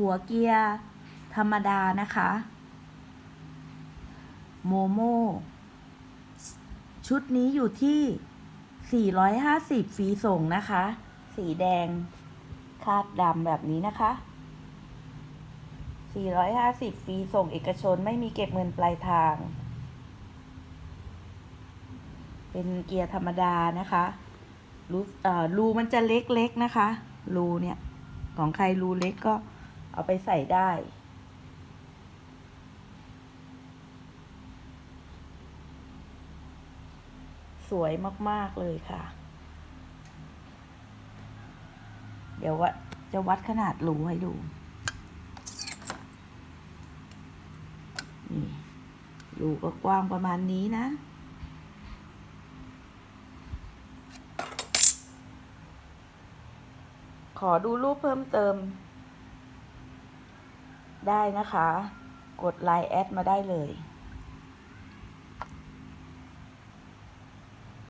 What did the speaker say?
หัวเกียร์ ธรรมดานะคะ โมโม ชุดนี้อยู่ที่ 450ฟรีส่งนะคะ สีแดง คาดดำแบบนี้นะคะ 450ฟรีส่งเอกชนไม่มีเก็บเงินปลายทาง เป็นเกียร์ธรรมดานะคะรูเอ่อรูมันจะเล็กๆนะคะ รูเนี่ย ของใครรูเล็กก็ เอาไปใส่ได้ สวยมาก ๆ เลยค่ะ เดี๋ยวว่าจะวัดขนาดรูให้ดู นี่รูก็กว้างประมาณนี้นะขอดูรูปเพิ่มเติม ได้นะคะ กดไลน์แอดมาได้เลย